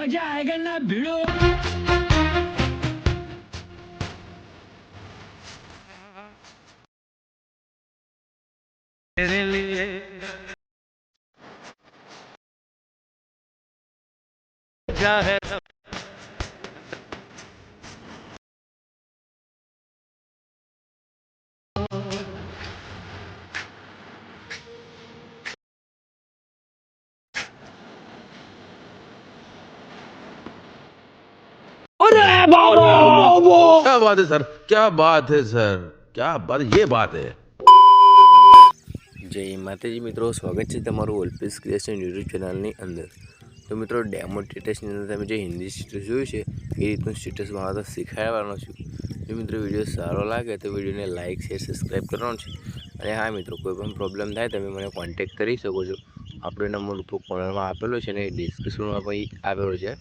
मजा आएगा ना भिड़ो तेरे लिए क्या है बात है सर क्या बात है सर क्या बात ये बात है જય માતાજી મિત્રો સ્વાગત છે તમારું ઓલ્પેસ ક્રિએશન યુટ્યુબ ચેનલની અંદર તો મિત્રો ડેમો સ્ટેટસની અંદર તમે જે હિન્દી સ્ટેટસ જોયું છે એ રીતનું સ્ટેટસ બનાવતા શીખવાડવાનો છું જો મિત્રો વિડીયો સારો લાગે તો વિડીયોને લાઇક શેર સબસ્ક્રાઈબ કરવાનો છે અને હા મિત્રો કોઈ પણ પ્રોબ્લેમ થાય તમે મને કોન્ટેક્ટ કરી શકો છો આપણો નંબર ઉપર કોર્નરમાં આપેલો છે ને ડિસ્ક્રિપ્શનમાં પણ આપેલો છે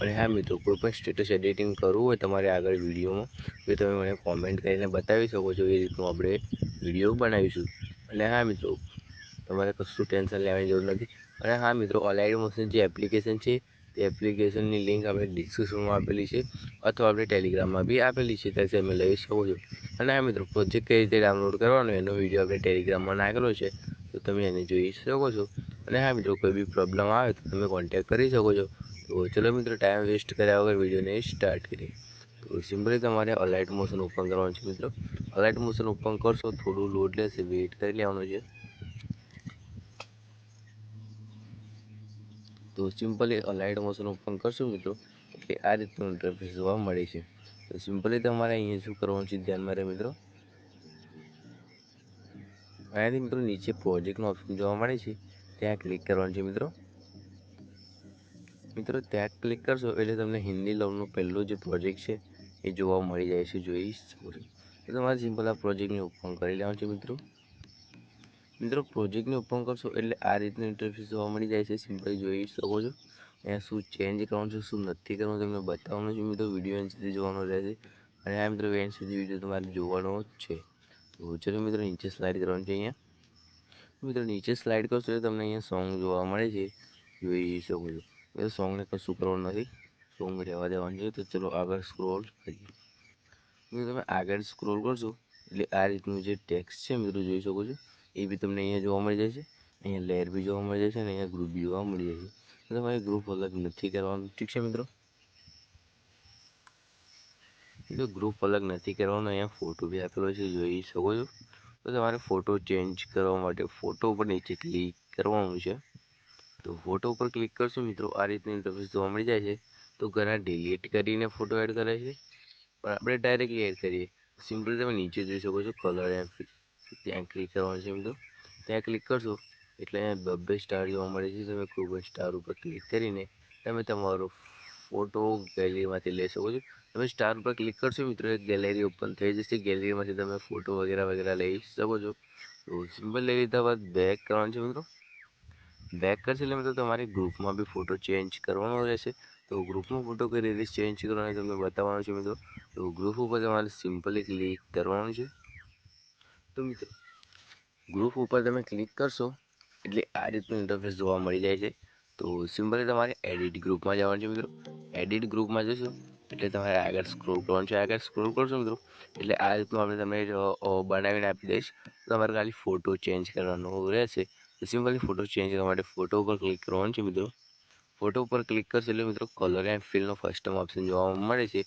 અને હા મિત્રો, કોઈ પણ સ્ટેટસ એડિટિંગ કરવું હોય તમારે આગળ વિડીયોમાં, તો તમે મને કોમેન્ટ કરીને બતાવી શકો છો એ રીતનું આપણે વીડિયો બનાવીશું. અને હા મિત્રો, તમારે કશું ટેન્શન લેવાની જરૂર નથી. અને હા મિત્રો ઓલાઇડ મોશન જે એપ્લિકેશન છે, તે એપ્લિકેશનની લિંક આપણે ડિસ્ક્રિપ્શનમાં આપેલી છે, અથવા આપણે ટેલિગ્રામમાં બી આપેલી છે, ત્યાંથી તમે લઈ શકો છો. અને હા મિત્રો પ્રોજેક્ટ કઈ રીતે ડાઉનલોડ કરવાનો એનો વીડિયો આપણે ટેલિગ્રામમાં નાખેલો છે, તો તમે એને જોઈ શકો છો. અને હા મિત્રો, કોઈ બી પ્રોબ્લેમ આવે તો તમે કોન્ટેક્ટ કરી શકો છો. તો ચલો મિત્રો ટાઈમ વેસ્ટ કર્યા વગર વિડીયોને સ્ટાર્ટ કરીએ. તો સિમ્પલી તમારે અલાઇટ મોશન ઓપન કરવાનું છે મિત્રો. અલાઇટ મોશન ઓપન કરશો, થોડું લોડ લેશે વેઇટ કરી લેવાનું છે. તો સિમ્પલી અલાઇટ મોશન ઓપન કરશો મિત્રો એટલે આ રીતનું ઇન્ટરફેસ જોવા મળે છે. તો સિમ્પલી તમારે અહીંયા શું કરવાનું છે, ધ્યાનમાં રહે મિત્રો. અહીંયાથી મિત્રો નીચે પ્રોજેક્ટનો ઓપ્શન જોવા મળે છે. ત્યાં ક્લિક કરવાનું છે મિત્રો. મિત્રો, ત્યાં ક્લિક કરશો એટલે તમને હિન્દી લવનો પહેલો જે પ્રોજેક્ટ છે, એ જોવા મળી જાય છે, જોઈ તો તમારે સિમ્પલ આ પ્રોજેક્ટને ઓપન કરી લેવાનું છે, મિત્રો. મિત્રો પ્રોજેક્ટને ઓપન કરશો એટલે આ રીતનું ઇન્ટરફેસ જોવા મળી જાય છે સિમ્પલ જોઈ શકો છો. અહીંયા શું ચેન્જ કરવાનું છે, શું નથી કરવાનું, તમને બતાવવાનું છે, મિત્રો. વીડિયો એન્ડ સુધી જોવાનો રહેશે. અને આ મિત્રો એન્ડ સુધી વીડિયો તમારે જોવાનો છે. ચલો, મિત્રો, નીચે સ્લાઇડ કરવાનું છે અહીંયા. મિત્રો, નીચે સ્લાઇડ કરશો એટલે તમને અહીંયા સોંગ જોવા મળે છે. જોઈ શકો છો. એ સોંગને કશું કરવાનું નથી. સોંગ રહેવા દેવાનું છે. તો ચલો આગળ સ્ક્રોલ કરીએ. મિત્રો, તમે આગળ સ્ક્રોલ કરશો, એટલે આ રીતનું જે ટેક્સ્ટ છે મિત્રો, જોઈ શકો છો. એ બી તમને અહીંયા જોવા મળી છે અહીંયા લેયર બી જોવા મળી જાય છે અને અહીંયા ગ્રુપ બી જોવા મળી જાય છે તમારે ગ્રુપ અલગ નથી કરવાનું. ઠીક છે મિત્રો? એટલે ગ્રુપ અલગ નથી કરવાનો. અહીંયા ફોટો બી આપેલો છે, જોઈ શકો છો. તો તમારે ફોટો ચેન્જ કરવા માટે ફોટો ઉપર નીચે ક્લિક કરવાનું છે. તો ફોટો ઉપર ક્લિક કરશો મિત્રો, આ રીતની ઇન્ટરફેસ જોવા મળી જાય છે. તો ઘણા ડિલીટ કરીને ફોટો એડ કરે છે. પણ આપણે ડાયરેક્ટલી એડ કરીએ. સિમ્પલ તમે નીચે જોઈ શકો છો કલર એમ ત્યાં ક્લિક કરવાનું છે મિત્રો. ત્યાં ક્લિક કરશો, એટલે અહીંયા બબ્બે સ્ટાર જોવા મળે છે. તમે ખૂબ જ સ્ટાર ઉપર ક્લિક કરીને તમે તમારો ફોટો ગેલેરીમાંથી લઈ શકો છો. તમે સ્ટાર ઉપર ક્લિક કરશો મિત્રો, એક ગેલેરી ઓપન થઈ જશે. ગેલેરીમાંથી તમે ફોટો વગેરે વગેરે લઈ શકો છો. તો સિમ્પલ લઈ લીધા બાદ બેક કરવાનું છે મિત્રો. બેક કરશે એટલે મિત્રો તમારે ગ્રુપમાં બી ફોટો ચેન્જ કરવાનો રહેશે. તો ગ્રુપમાં ફોટો કઈ રીતે ચેન્જ કરવાનો તમને બતાવવાનું છે મિત્રો. તો ગ્રુપ ઉપર તમારે સિમ્પલી ક્લિક કરવાનું છે. તો મિત્રો ગ્રુપ ઉપર તમે ક્લિક કરશો એટલે આ રીતનું ઇન્ટરફેસ જોવા મળી જાય છે. તો સિમ્પલી તમારે એડિટ ગ્રુપમાં જવાનું છે મિત્રો. એડિટ ગ્રુપમાં જશો એટલે તમારે આગળ સ્ક્રોલ કરવાનું છે. આગળ સ્ક્રોલ કરશો મિત્રો એટલે આ રીતનું આપણે તમને બનાવીને આપી દઈશ. તમારે ખાલી ફોટો ચેન્જ કરવાનો રહેશે. સિમ્પલી ફોટો ચેન્જ કરવા માટે ફોટો ઉપર ક્લિક કરવાનું છે મિત્રો. ફોટો ઉપર ક્લિક કરશો એટલે મિત્રો કલર એન્ડ ફિલનો ફર્સ્ટ ઓપ્શન જોવા મળે છે.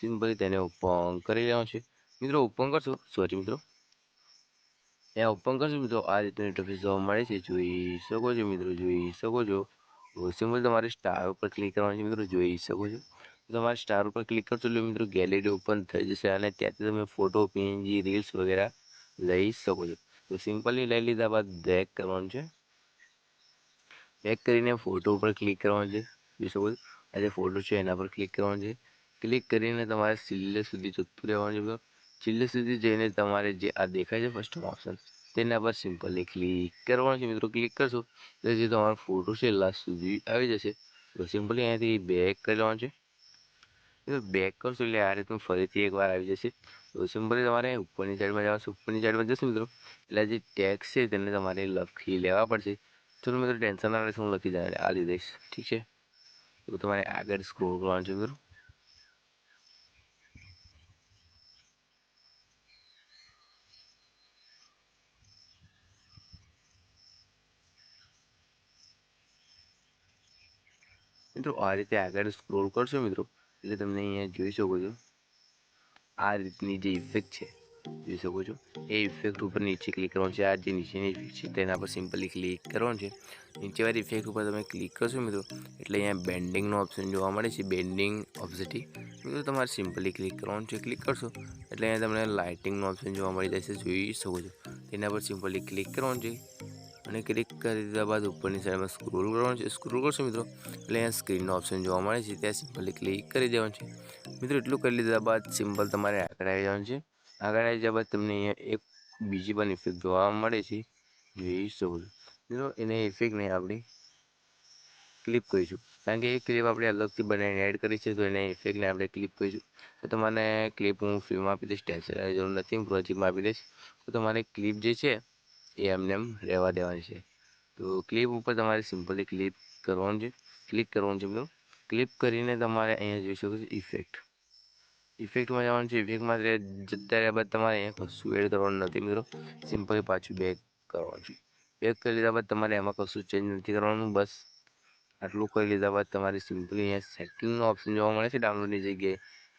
સિમ્પલી તેને ઓપન કરી લેવાનું છે. મિત્રો ઓપન કરશો? સોરી મિત્રો? ત્યાં ઓપન કરશો મિત્રો? આ રીતનું ઇન્ટરફેસ જોવા મળે છે. જોઈ શકો છો મિત્રો, જોઈ શકો છો. સિમ્પલ તમારે સ્ટાર ઉપર ક્લિક કરવાનું છે મિત્રો, જોઈ શકો છો. તમારે સ્ટાર ઉપર ક્લિક કરશો એટલે મિત્રો ગેલેરી ઓપન થઈ જશે અને ત્યાંથી તમે ફોટો પીએનજી રીલ્સ વગેરે લઈ શકો છો. તો સિમ્પલી લઈ લીધા બાદ બેક કરવાનું છે. બેક કરીને ફોટો ઉપર ક્લિક કરવાનું છે. જોઈ શકો આ જે ફોટો છે એના પર ક્લિક કરવાનું છે. ક્લિક કરીને તમારે છેલ્લે સુધી જતું રહેવાનું છે છેલ્લે સુધી જઈને તમારે જે આ દેખાય છે ફર્સ્ટ ઓપ્શન તેના પર સિમ્પલી ક્લિક કરવાનું છે મિત્રો. ક્લિક કરશો તો જે તમારો ફોટો છે લાસ્ટ સુધી આવી જશે. તો સિમ્પલી અહીંયાથી બેક કરી લેવાનું છે. બેક કરશો એટલે આ રીતનું ફરીથી એકવાર આવી જશે. તો સિમ્પલી તમારે ઉપરની સાઈડમાં જવાનું ઉપરની સાઈડમાં જશું મિત્રો. એટલે જે ટેક્સ છે તેને તમારે લખી લેવા પડશે. ચલો મિત્રો ટેન્શન ના રહેશે હું લખી જાય આ દઈશ ઠીક છે? તો તમારે આગળ સ્ક્રોલ કરવાનું છે મિત્રો. મિત્રો, આ રીતે આગળ સ્ક્રોલ કરશો મિત્રો, એટલે તમને અહીંયા જોઈ શકો છો. આ રીતની જે ઇફેક્ટ છે, જોઈ શકો છો. એ ઇફેક્ટ ઉપર નીચે ક્લિક કરવાનું છે, આ જે નીચેની ઇફેક્ટ છે, તેના પર સિમ્પલી ક્લિક કરવાનું છે. નીચેવાળી ઇફેક્ટ ઉપર તમે ક્લિક કરશો મિત્રો, એટલે અહીંયા બેન્ડિંગનો ઓપ્શન જોવા મળે છે. બેન્ડિંગ ઓબ્જેક્ટિવ મિત્રો તમારે સિમ્પલી ક્લિક કરવાનું છે ક્લિક કરશો, એટલે અહીંયા તમને લાઇટિંગનો ઓપ્શન જોવા મળી જશે, જોઈ શકો છો. તેના પર સિમ્પલી ક્લિક કરવાનું છે, અને ક્લિક કરી દીધા બાદ ઉપરની સાઈડમાં સ્ક્રોલ કરવાનું છે. સ્ક્રોલ કરશો મિત્રો, એટલે અહીંયા સ્ક્રીનનો ઓપ્શન જોવા મળે છે, ત્યાં સિમ્પલી ક્લિક કરી દેવાનું છે. મિત્રો, એટલું કરી લીધા બાદ સિમ્પલ તમારે આગળ આવી જવાનું છે. આગળ આવી જવા બાદ તમને અહીંયા એક બીજી પણ ઇફેક્ટ જોવા મળે છે. જોઈ શકો મિત્રો, એને ઇફેક્ટને આપણે ક્લિપ કરીશું. કારણ કે એ ક્લિપ આપણે અલગથી બનાવીને એડ કરી છે, તો એને ઇફેક્ટને આપણે ક્લિપ કરીશું. તો તમારે ક્લિપ હું ફ્રીમાં આપી દઈશ ટેન્શન જરૂર નથી, હું પ્રોજેક્ટમાં આપી દઈશ. તો તમારે ક્લિપ જે છે, એ એમને એમ રહેવા દેવાની છે. તો ક્લિપ ઉપર તમારે સિમ્પલી ક્લિક કરવાનું છે. ક્લિક કરવાનું છે, મિત્રો. ક્લિક કરીને તમારે અહીંયા જોઈ શકો છો ઇફેક્ટ ઇફેક્ટમાં જવાનું છે ઇફેક્ટમાં જતા રહ્યા બાદ તમારે અહીંયા કશું એડ કરવાનું નથી મિત્રો. સિમ્પલી પાછું બેક કરવાનું છે. બેક કરી લીધા બાદ તમારે એમાં કશું ચેન્જ નથી કરવાનું, બસ. આટલું કરી લીધા બાદ તમારે સિમ્પલી અહીંયા સેટિંગનો ઓપ્શન જોવા મળે છે ડાઉનલોડની જગ્યાએ.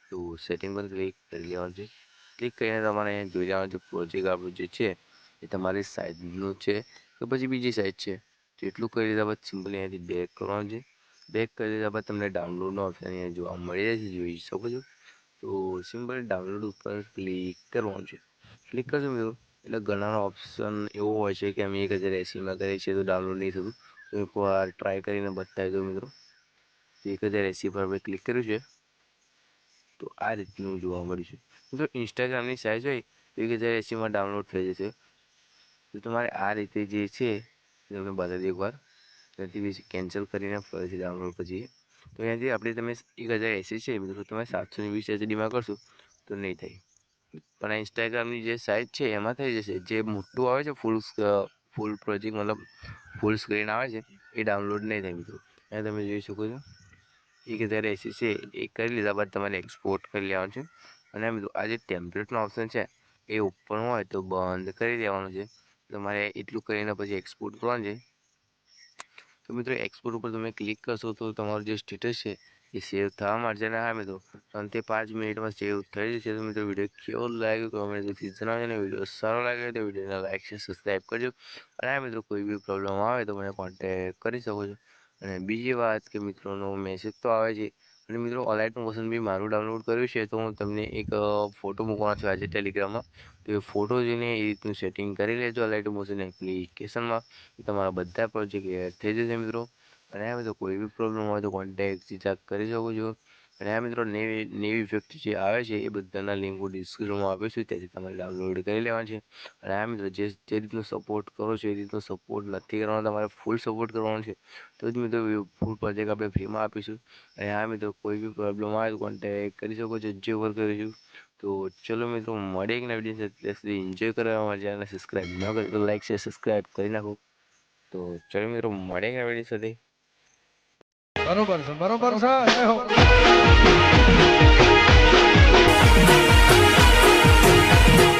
તો સેટિંગ પર ક્લિક કરી લેવાનું છે. ક્લિક કરીને તમારે અહીંયા જોઈ લેવાનું છે પ્રોજેક્ટ આપણું જે છે, એ તમારી સાઈડનું છે કે પછી બીજી સાઇઝ છે. તો એટલું કરી લીધા બાદ સિમ્પલી અહીંયાથી બેક કરવાનું છે. બેક કરી દીધા બાદ તમને ડાઉનલોડનો ઓપ્શન અહીંયા જોવા મળી છે, જોઈ શકો છો. તો સિમ્પલ ડાઉનલોડ ઉપર ક્લિક કરવાનું છે. ક્લિક કરશો મિત્રો, એટલે ઘણા ઓપ્શન એવો હોય છે કે અમે એક હજાર એંસીમાં કરીએ છીએ તો ડાઉનલોડ નહીં થતું. તો એકવાર ટ્રાય કરીને બતાવી દો મિત્રો. એક હજાર એંસી પર મેં ક્લિક કર્યું છે. તો આ રીતનું જોવા મળ્યું છે. મિત્રો ઇન્સ્ટાગ્રામની સાઇઝ હોય, તો એક હજાર એંસીમાં ડાઉનલોડ થઈ જશે. તો તમારે આ રીતે જે છે તમે તમને બતાવી એકવાર ત્યાંથી પછી કેન્સલ કરીને ફરીથી ડાઉનલોડ પછી તો અહીંયાથી આપણે તમે એક હજાર એંસી છે બધું તમે સાતસો ને વીસ એચડીમાં કરશો તો નહીં થાય. પણ આ ઇન્સ્ટાગ્રામની જે સાઇટ છે એમાં થઈ જશે. જે મોટું આવે છે ફૂલ ફૂલ પ્રોજેક્ટ મતલબ ફૂલ સ્ક્રીન આવે છે, એ ડાઉનલોડ નહીં થાય મિત્રો. અહીંયા તમે જોઈ શકો છો. એક હજાર એંસી છે એ કરી લીધા બાદ તમારે એક્સપોર્ટ કરી લેવાનું છે. અને મિત્રો આ જે ટેમ્પલેટનો ઓપ્શન છે, એ ઓપન હોય તો બંધ કરી દેવાનું છે. તમારે એટલું કરીને પછી એક્સપોર્ટ કરવાનું છે. તો મિત્રો એક્સપોર્ટ ઉપર તમે ક્લિક કરશો તો તમારું જે સ્ટેટસ છે, એ સેવ થવા માટે અને હા મિત્રો ત્રણથી પાંચ મિનિટમાં સેવ થઈ જશે. તો મિત્રો વીડિયો કેવો લાગ્યો? કોમેન્ટથી જણાવજો અને વીડિયો સારો લાગે તો વિડીયોને લાઈક છે સબસ્ક્રાઈબ કરજો. અને આ મિત્રો, કોઈ બી પ્રોબ્લેમ આવે તો મને કોન્ટેક કરી શકો છો. અને બીજી વાત કે મિત્રોનો મેસેજ તો આવે છે અને મિત્રો ઓલાઇટનું વર્ઝન બી મારું ડાઉનલોડ કર્યું છે, તો હું તમને એક ફોટો મૂકવાનો છું આજે ટેલિગ્રામમાં તો એ ફોટો જોઈને એ રીતનું સેટિંગ કરી લેજો ઓલાઇટ મોશન એપ્લિકેશનમાં તમારા બધા પ્રોજેક્ટ એડ થઈ જશે મિત્રો. અને આ તો કોઈ બી પ્રોબ્લેમ હોય તો કોન્ટેક્ટ સીધા કરી શકો છો. અને આ મિત્રો નેવી નેવી ઇફેક્ટ જે આવે છે, એ બધાના લિંક હું ડિસ્ક્રિપ્શનમાં આપીશ છું ત્યાંથી તમારે ડાઉનલોડ કરી લેવાનું છે. અને આ મિત્રો જે જે રીતનો સપોર્ટ કરો છો, એ રીતનો સપોર્ટ નથી કરવાનો, તમારે ફૂલ સપોર્ટ કરવાનો છે. તો જ મિત્રો ફૂલ પ્રોજેક્ટ આપણે ફ્રીમાં આપીશું. અને આ મિત્રો કોઈ બી પ્રોબ્લેમ આવે તો કોન્ટેક્ટ કરી શકો છો, જે વર્ક કરીશું તો ચલો મિત્રો મળે એક નવી ત્યાં સુધી એન્જોય કરવા અને સબસ્ક્રાઈબ ન કરો તો લાઈક છે સબસ્ક્રાઈબ કરી નાખો. તો ચલો મિત્રો મળે એક નવી સાથે. બરોબર છે બરોબર છે